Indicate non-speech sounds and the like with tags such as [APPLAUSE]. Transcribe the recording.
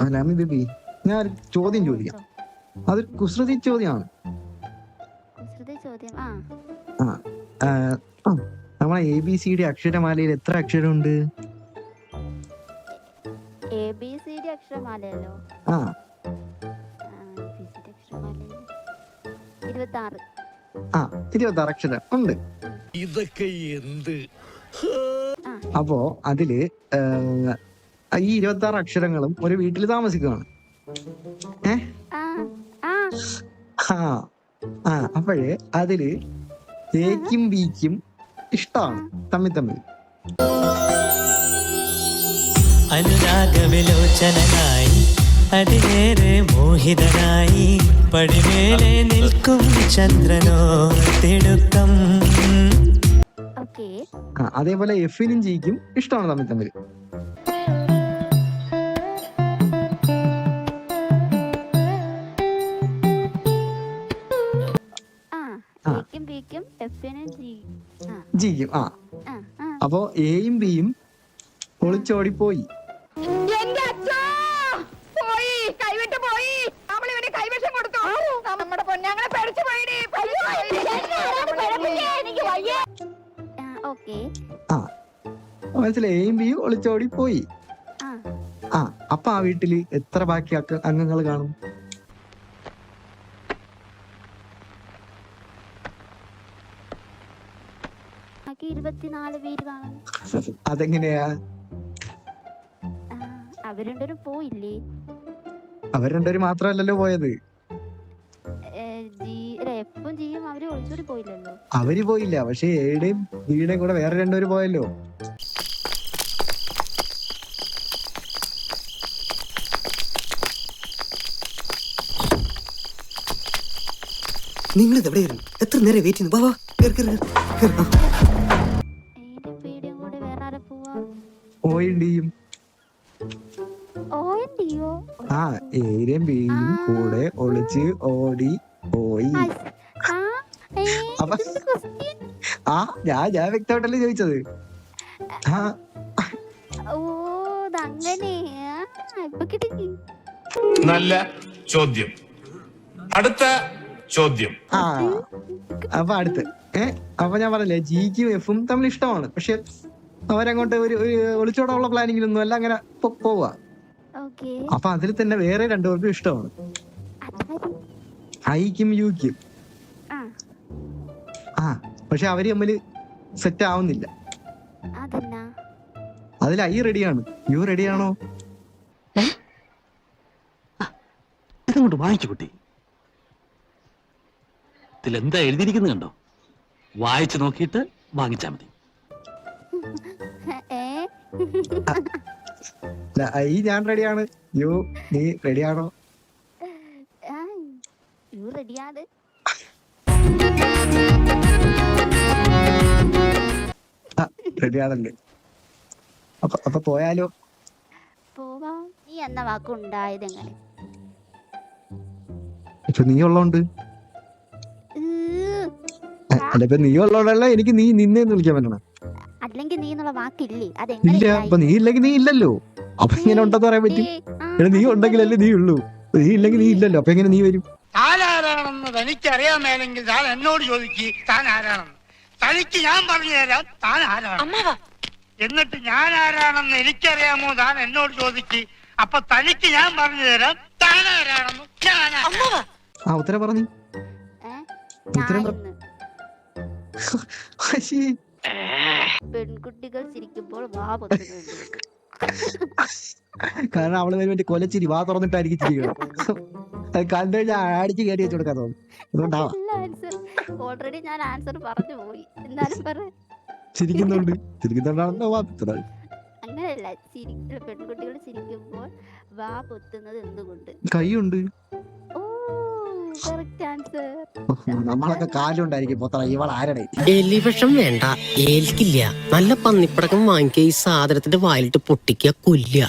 അലാമി ബിബി ഞാൻ ഒരു ചോദ്യം ചോദിക്കാം. അതൊരു കുസൃതി ചോദ്യമാണ്. കുസൃതി ചോദ്യം ആ. ആ, ആ, നമ്മളെ എ ബി സി ഡി അക്ഷരമാലയിൽ എത്ര അക്ഷരമുണ്ട്? എ ബി സി ഡി അക്ഷരമാലയല്ലോ? ആ. ആ ഇരുപത്തി ആറ് അക്ഷരം ഉണ്ട്. ഇതൊക്കെ എന്ത്? അപ്പോ അതിൽ ഈ ഇരുപത്തി ആറ് അക്ഷരങ്ങളും ഒരു വീട്ടിൽ താമസിക്കുകയാണ് ഏ? ആ ആ. ആ ആ അപ്പോഴേ അതിൽ എക്കും ബിക്കും ഇഷ്ടമാണ് തമ്മിൽ തമ്മിൽ. അനുരാഗവിലോചനായി അതിലേറെ മോഹിതനായി പടിമേലെ നിൽക്കും ചന്ദ്രനോ തിടുക്കം. അതേപോലെ എഫിനും ജിക്കും ഇഷ്ടമാണ് തമ്മിൽ തമ്മിൽ. എക്കും ബിക്കും എഫിനും ജി ആ. ജിക്കും അപ്പോ എയും ബിയും ഒളിച്ചോടിപ്പോയി എന്റെ അച്ഛാ! പോയി കൈവിട്ട് പോയി. നമ്മൾ ഇവന് കൈവശം കൊടുത്തു. നമ്മുടെ പൊന്നാങ്ങളെ പഠിച്ചു പോയിടി. എനിക്ക് വയ്യ. ആ ഓക്കെ. ആ. മനസ്സിലായി എയും ബിയും ഒളിച്ചോടി പോയി ആ. ആ അപ്പൊ ആ വീട്ടിൽ എത്ര ബാക്കി അക്ക- അംഗങ്ങൾ കാണും? ഇരുപത്തിനാല് പേര് കാണും. അതെങ്ങനെയാ? അവരുണ്ടൊരു പോയില്ലേ? അവർ രണ്ടുപേരും മാത്രമല്ലല്ലോ പോയത്. അവർ ഒളിച്ചോടി പോയില്ലല്ലോ? അവർ പോയില്ല പക്ഷെ എയുടെയും ബിയുടെയും കൂടെ വേറെ രണ്ടുപേര് പോയല്ലോ. നിങ്ങൾ ഇതെവിടെയായിരുന്നു എത്ര നേരം വെയിറ്റ് ചെയ്യുന്നു? വാ വാ കേറ് കേറ് കേറ്, എന്റെയോ ആ ഏരിയും ബിയും കൂടെ ഒളിച്ച് ഓടി പോയി. അപ്പൊ- ആ ഞാൻ ഞാൻ വ്യക്തമായിട്ടല്ലേ ചോദിച്ചത്? ആ. ഓ ഇതങ്ങനെ ആ, ഇപ്പൊ കിട്ടി. നല്ല ചോദ്യം. അടുത്ത ചോദ്യം. ആ അപ്പൊ അടുത്ത്. ഏ അപ്പൊ ഞാൻ പറഞ്ഞില്ലേ ജിക്കും എഫും തമ്മിൽ ഇഷ്ടമാണ്. പക്ഷെ അവരങ്ങോട്ട് ഒരു ഒരു ഒളിച്ചോടാനുള്ള പ്ലാനിങ്ങിലൊന്നും അല്ല അങ്ങനെ പോവാ ഓക്കെ. അപ്പൊ അതിൽ തന്നെ വേറെ രണ്ടുപേർക്കും ഇഷ്ടമാണ്. ഹൈക്കും യുക്കും. ആ. ആ പക്ഷെ അവർ തമ്മിൽ സെറ്റ് ആവുന്നില്ല. അതെന്നാ? അതിൽ ഐ റെഡിയാണ്. യു റെഡിയാണോ? ഇതങ്ങോട്ട് വായിച്ചു കുട്ടി? ഇതിലെന്താ എഴുതിയിരിക്കുന്നത് കണ്ടോ? വായിച്ചു നോക്കിയിട്ട് വാങ്ങിച്ചാ മതി. ഞാൻ റെഡിയാണ് യു നീ റെഡിയാണോ യു റെഡിയാണ് റെഡിയാണല്ലേ അപ്പൊ അപ്പൊ പോയാലോ? പോവാം. നീ എന്ന വാക്കുണ്ടായത് എങ്ങനെ? ഇപ്പൊ നീ ഉള്ളോണ്ട്. ഏ, അല്ല ഇപ്പൊ നീ ഉള്ളോണ്ടല്ല എനിക്ക് നീ നിന്നേന്ന് വിളിക്കാൻ പറ്റണം. അല്ലെങ്കിൽ നീ എന്നുള്ള വാക്കില്ലേ? ഇല്ല അതെങ്ങനെ അപ്പൊ നീ ഇല്ലെങ്കിൽ നീ ഇല്ലല്ലോ. അപ്പൊ ഇങ്ങനെ ഉണ്ടെന്ന് പറയാൻ പറ്റും. എടാ നീ ഉണ്ടെങ്കിലല്ലേ നീ ഉള്ളൂ. നീ ഇല്ലെങ്കിൽ നീ ഇല്ലല്ലോ. അപ്പൊ എങ്ങനെ നീ വരും? താൻ ആരാണെന്ന് തനിക്കറിയാൻ മേലെങ്കിൽ താൻ എന്നോട് ചോദിക്ക് താൻ ആരാണെന്ന് തനിക്ക് ഞാൻ പറഞ്ഞു തരാം താൻ ആരാണ് എന്നിട്ട് ഞാൻ ആരാണെന്ന് എനിക്കറിയാമോ? താൻ എന്നോട് ചോദിക്ക്. അപ്പൊ തനിക്ക് ഞാൻ പറഞ്ഞു തരാം താൻ ആരാണെന്ന് ഞാൻ ആ ഉത്തരം പറഞ്ഞു. ഉത്തരം പറ- [LAUGHS] ഇന്ന് ശ്ശീ. പെൺകുട്ടികൾ ചിരിക്കുമ്പോൾ വാ പൊത്തുന്നുണ്ട് കാരണം അവൾ മറ്റേ കൊലച്ചിരി വാ തുറന്നിട്ടായിരിക്കും ചിരിക്കണം അത് കണ്ടു കഴിഞ്ഞാൽ അടിച്ച് കയറി വെച്ച് കൊടുക്കാൻ തോന്നും. അതുകൊണ്ടാവാം ആൻസർ ഓൾറെഡി ഞാൻ ആൻസർ പറഞ്ഞു പോയി. എന്നാലും പറ. ചിരിക്കുന്നുണ്ട്. ചിരിക്കുന്നുണ്ടാണെന്നോ വാ തുറന്നത്. അങ്ങനെയല്ല. ചിരി പെൺകുട്ടികൾ ചിരിക്കുമ്പോൾ വാ പൊത്തുന്നത് എന്തുകൊണ്ട്? കൈയുണ്ട്. [LAUGHS] നമ്മളൊക്കെ കാലുണ്ടായിരിക്കും പൊത്തറ ഇവൾ ആരുടെ? എലിവിഷം വേണ്ട ഏൽക്കില്ല. നല്ല പന്നിപ്പടക്കം വാങ്ങിക്കുക ഈ സാധനത്തിന്റെ വായിലിട്ട് പൊട്ടിക്കുക കൊല്ലുക.